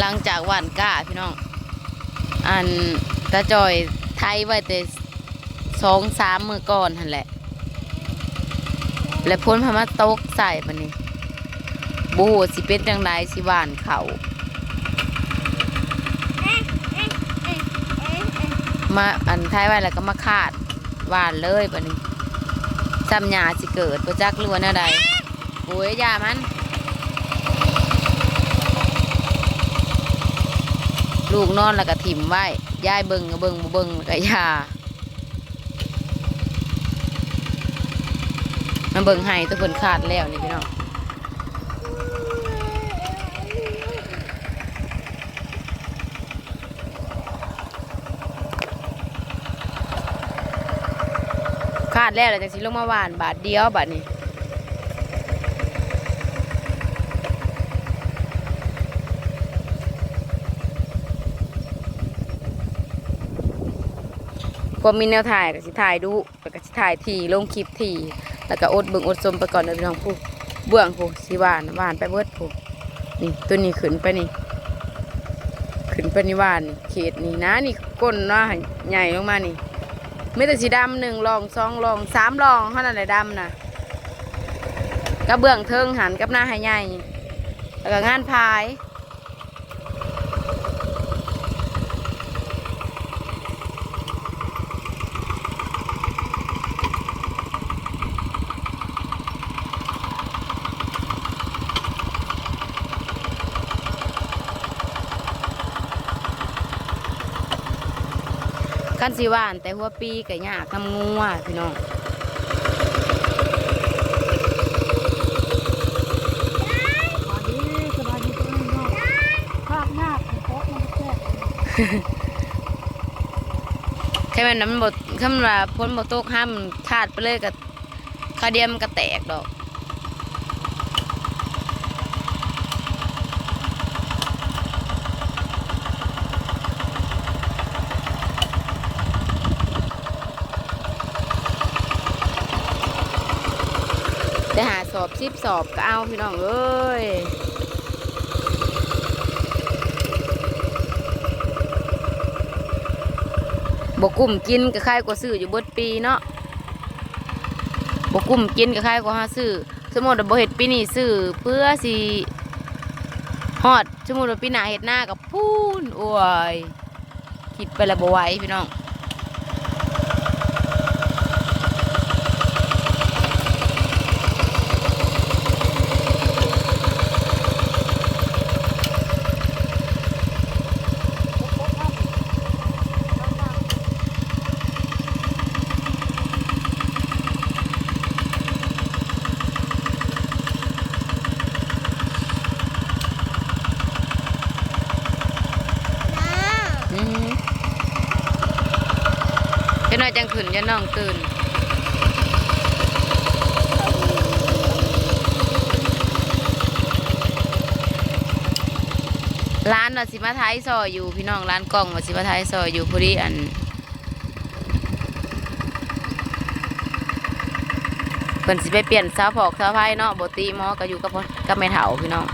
หลังจากหวานก้าพี่น้อง อันตาจอยไทยไว้แต่สองสามมือก่อนหันแหละ และพ้นพมาตกใส่บันนี้บูโหสิเป็นจังไรสิหวานเขามาอันไทยไว้แล้วก็มาคาดหวานเลยบันนี้ซ้ำยาสิเกิดประจักหรือว่าแนวใดโอ้ยยามัน ลูกนอนแล้วก็ถิ่มไว้ยายเบิงก็เบิงบ่เบิงก็อยามันเบิงให้ตัวเพิ่นขาดแล้วนี่พี่น้องขาดแล้วแล้วจังสิลงมาหวานบาทเดียวบาทนี้ พอมีแนวถ่ายก็สิถ่ายดูแล้วก็สิถ่ายทีลงคลิปทีแล้วก็อดเบิ่งอดชมไปก่อนเด้อพี่น้องผู้เบื้องผู้สิหวานหวานไปเบิดผู้นี่ตัวนี้ขึ้นไปนี่ขึ้นไปนี่หวานนี่เขตนี่นะนี่ก้นเนาใหญ่ลงมานี่ไม่แต่สีดำหนึ่งลองสองลองสามลองเท่านั้นแหละดำนะกระเบื้องเทิงหันกับหน้าให้ใหญ่แล้วก็งานพาย กันสิหวานแต่หัวปีก็ยากทำงัวพี่น้องสบายดีสบายดีตัวเองเนาะภาคหน้าของโต๊ะมันแก่แค่แม่นน้ำบดคำว่าพ้นบตกห้ามขาดไปเลยกับคาเดียมนก็แตกดอก ได้หาส อบสิบสอบก็เอาพี่น้องเอ้ยบกุ้มกินก็ค่ายกว่าซื้ออยู่เบิดปีเนาะบกุ้มกินก็ค่ายกว่าหาซื้อสมมติว่าบ่เฮ็ดปีนี้ซื้อเพื่อสิฮอดสมมติว่าปีหน้าเฮ็ดหน้ากับพูนโอ้ยคิดไปแล้วบ่ไหวพี่น้อง น้อยจังขึ้นจะน้องตื่นร้านว่าสิมาไทยซอยอยู่พี่น้องร้านกล้องว่าสิมาไทยซอยอยู่พอดีอันเพิ่นสิไปเปลี่ยนซาวผอกซาวไพ่เนาะบตีหมอก็อยู่กับพ่อกับแม่เฒ่าพี่น้อง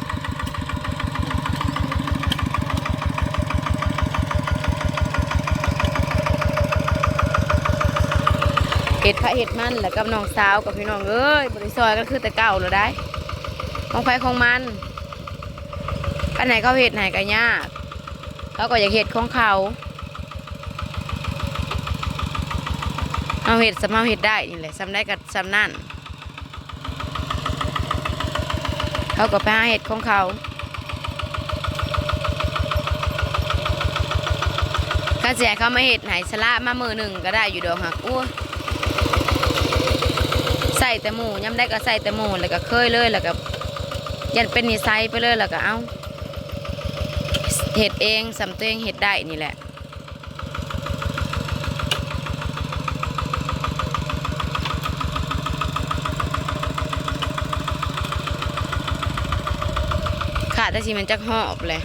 เห็ดพระเห็ดมันแล้วกับน้องสาวกับพี่น้องเอ้ยบริซอยก็คือแต่เก่าเลยได้ของไฟของมันอันไหนเขาเห็ดไหนก็ยากเขาก็อยากเห็ดของเขาเอาเห็ดสำเอาเห็ดได้นี่แหละสำได้กับสำนั่นเขาก็ไปหาเห็ดของเขาข้าแจเขามาเห็ดไหนสละมามือหนึ่งก็ได้อยู่ดอกหักอ้ว ส่แต่หมูย้ำได้ก็ใส่แต่หมูแล้วก็เคยเลยแล้วก็ยันเป็นนิสัยไปเลยแล้วก็เอาเห็ดเองสำตัวเองเห็ดได้นี่แหละขาดแต่สิมันจักหอบเลย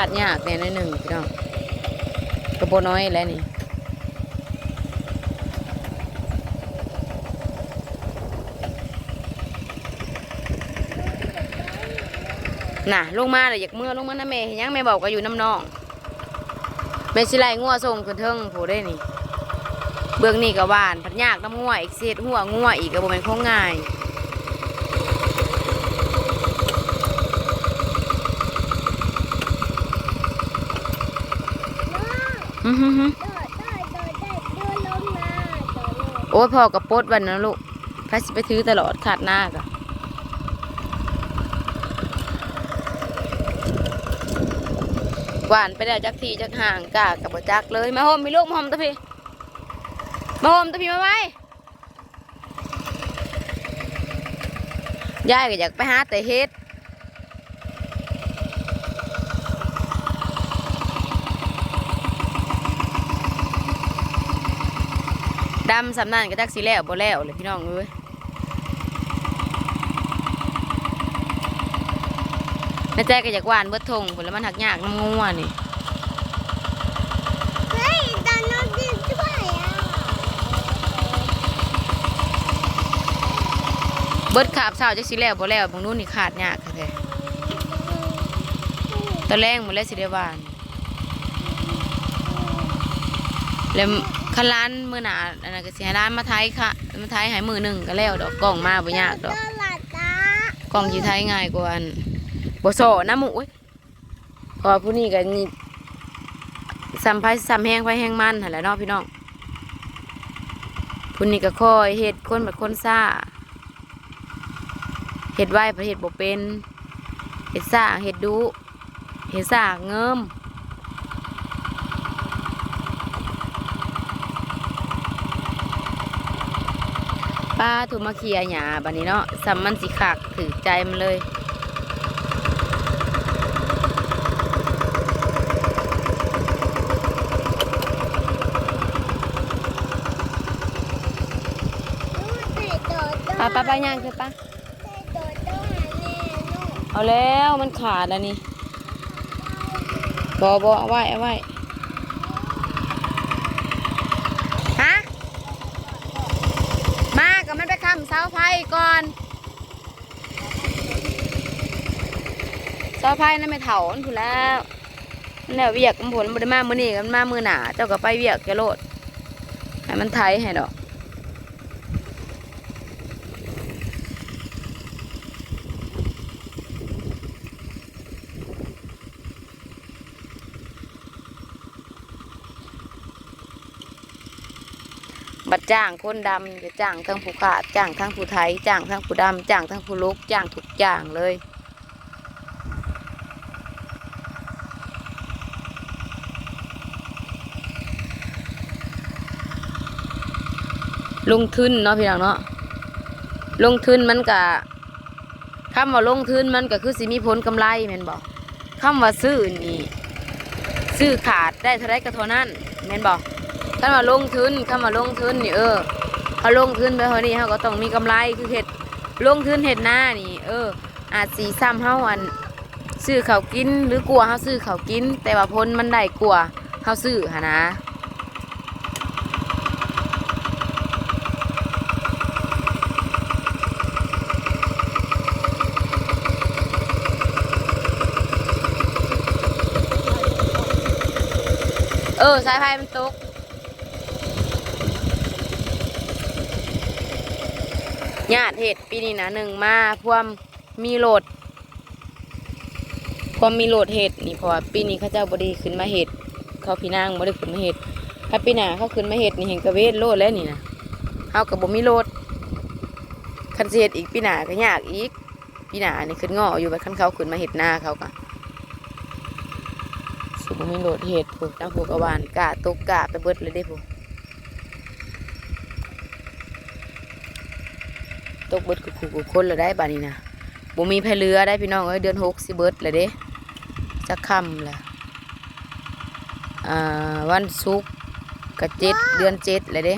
าดยากแน่น้อยหนึ่งพี่น้องกระโปน้อยแล้วนี่น่ะลงมาเลยอยากเมื่อลงมานะแม่ยังแม่บอกก็อยู่น้ำนองแม่ชิไลงัวทรงขึ้นเทิงผู้ได้นี่ เบื้องนี้ก็หวาน พัดยากน้ำงัวอีกเศษหัวงัวอีกกระโปเป็นของง่าย อือหือหือโอ้ยพ่อกับปดวันนะลูกพระสิไปถือตลอดขาดหน้ากะหวานไปแล้วจักทีจักห่างกากับจักเลยมาโฮมมีลูกมาโฮมตะพี่มาโฮมตะพี่มาไว้ยายก็อยากไปหาแต่เฮ็ด ดำสำนันก็จักสีแล้วบ่แล้วเลยพี่น้องเอ้ยแม่แจ้ก็อยากหวานเบิดทงผลแล้มันหักยากน้ำงัวนี่เบิดขาบเช้าจักสีแล้วบ่แล้วบางนู้นนี่ขาดยากค่ะแท้ตอนแรกหมดแล้วสิได้หวาน แล้วคันร้านมือหนาอันนั้นก็สิให้ร้านมาไทยค่ะมาไทยให้มือหนึ่งก็แล้วดอกกล่องมาบ่ยากดอกกล่องสิไทยง่ายกว่าอันบ่โซนะหมูเอ้ยเพอผู้นี้ก็นี่ซ้ำไผซ้ำแห้งไผแห้งมันหั่นแหละเนาะพี่น้องผู้นี้ก็คอยเฮ็ดคนแบบคนซ่าเฮ็ดไว้ประเฮ็ดบ่เป็นเฮ็ดซ่าเฮ็ดดุเฮ็ดซ่าเงิม ป้าถูกมาเคลียร์หยาบันนี้เนาะสัมมันสิขากถือใจมันเลยป้าป้าป้าย่างคือป้าเอาแล้วมันขาดแล้วนี่บอบอเอาไว้เอาไว้ฮะ มากับมันไปคำเสาไฟก่อน เสาไฟนั่นไม่เถาอันถูแล้วนั่นแหละเวียกมันผลมันได้มามือนี่กันมามือหนาเจ้าก็ไปเวียกแกโลดให้มันไทยให้ดอกบัดจ้างคนดำจะจ้างทั้งผู้ขาดจ้างทั้งผู้ไทยจ้างทั้งผู้ดำจ้างทั้งผู้ลุกจ้างทุกอย่างเลย ลงทุนเนาะพี่น้องเนาะลงทุนมันกะคำว่าลงทุนมันก็คือสิมีผลกำไรแม่นบอกคำว่าซื้อนี่ซื้อขาดได้เท่าไรก็เท่านั้นแม่นบอกคำว่าลงทุนคำว่าลงทุนนี่เออเขาลงทุนไปเท่านี้เขาก็ต้องมีกำไรคือเห็ดลงทุนเห็ดหน้านี่ เออ อาจสีซ้ำเฮาอันซื้อเขากินหรือกลัวเฮาซื้อเขากิน แต่ว่าผลมันได้กลัวเฮาซื้อหะนะ เออ สายไฟมันตกญาติเหตุปีนี้นะหนึ่งมาพวมมีโหลดควมมีโหลดเหตุนี่เพราะปีนี้เขาเจ้าบดีขึ้นมาเหตุเขาพี่นางบไดีขึ้นมาเหตุถ้าปีหน้าเขาขึ้นมาเหตุนี่เห็นกระเวทโลดแล้วนี่นะเขากับบ่มีโหลดคันสิเฮ็ดอีกปีหน้าก็ยากอีกปีหน้านี่ขึ้นงออยู่ไปคันเขาขึ้นมาเหตุหน้าเขาก็ บมีโหลดเห็ดผูกตั้งผูกกระวานกะตกกะไปเบิดเลยได้ผูกตกเบิดกูขู่กูคนเลยได้บานี้นะบ่มีแพเรือได้พี่น้องเอ้ยเดือนหกสิเบิดเลยเด้จะค่ำแหละอ่าวันศุกร์กะเจ็ดเดือนเจ็ดเลยเด้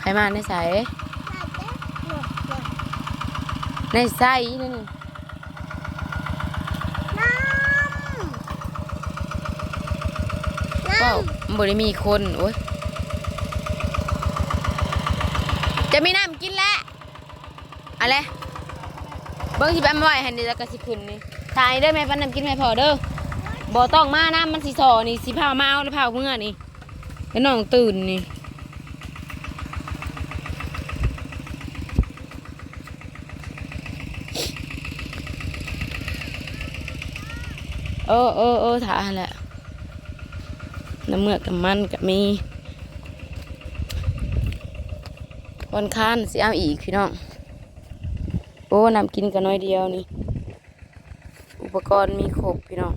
ใครมาในใสในใสนั่น นี่ก็บริมีคน โอ้ย จะมีน้ำกินแล้วอะไรเบิ้งสิแปมไว้ให้นี่แล้วก็สิขึ้นนี่ถ่ายเด้อแม่ปันน้ำกินแม่พอเด้อบ่ต้องมานะมันสิสอนี่สิพามาเอาแล้วพาเมื่อนี่แล้วน้องตื่นนี่เออเออเออถ่ายแหละ น้ำเมือกกับมันกับมีคนค้านสิเอาอีกพี่น้องโอ้นำกินกันน้อยเดียวนี่ อุปกรณ์มีครบพี่น้อง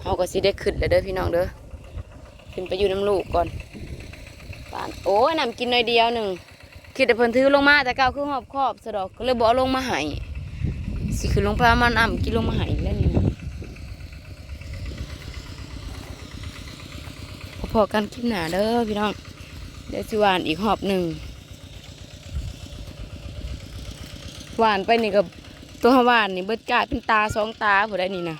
เฮาก็สิได้ขึ้นแล้วเด้อพี่น้องเด้อขึ้นไปอยู่น้ำลูกก่อนปานโอ้นำกินน้อยเดียวหนึ่งคิดแต่เพิ่นถือลงมาแต่ก้าวคือหอบครอบสะดอกก็เลยบอาลงมาให้สิขึ้นลงไปเอามันอ่ำกินลงมาให้แล้วนี่นะ พอๆกันคลิปหน้าเด้อพี่น้อง เดี๋ยวสิหวานอีกหอบหนึ่งหวานไปนี่กับตัวหวานนี่เบิดกลายเป็นตาสองตาผู้ได้นี่นะ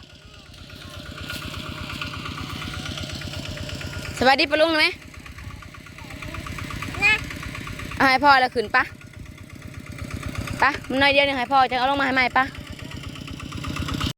สวัสดีปะลุงไหมเอาให้พ่อแล้วขึ้นปะปะมันน้อยเดียวหนึงให้พ่อจะเอาลงมาให้ใหม่ปะ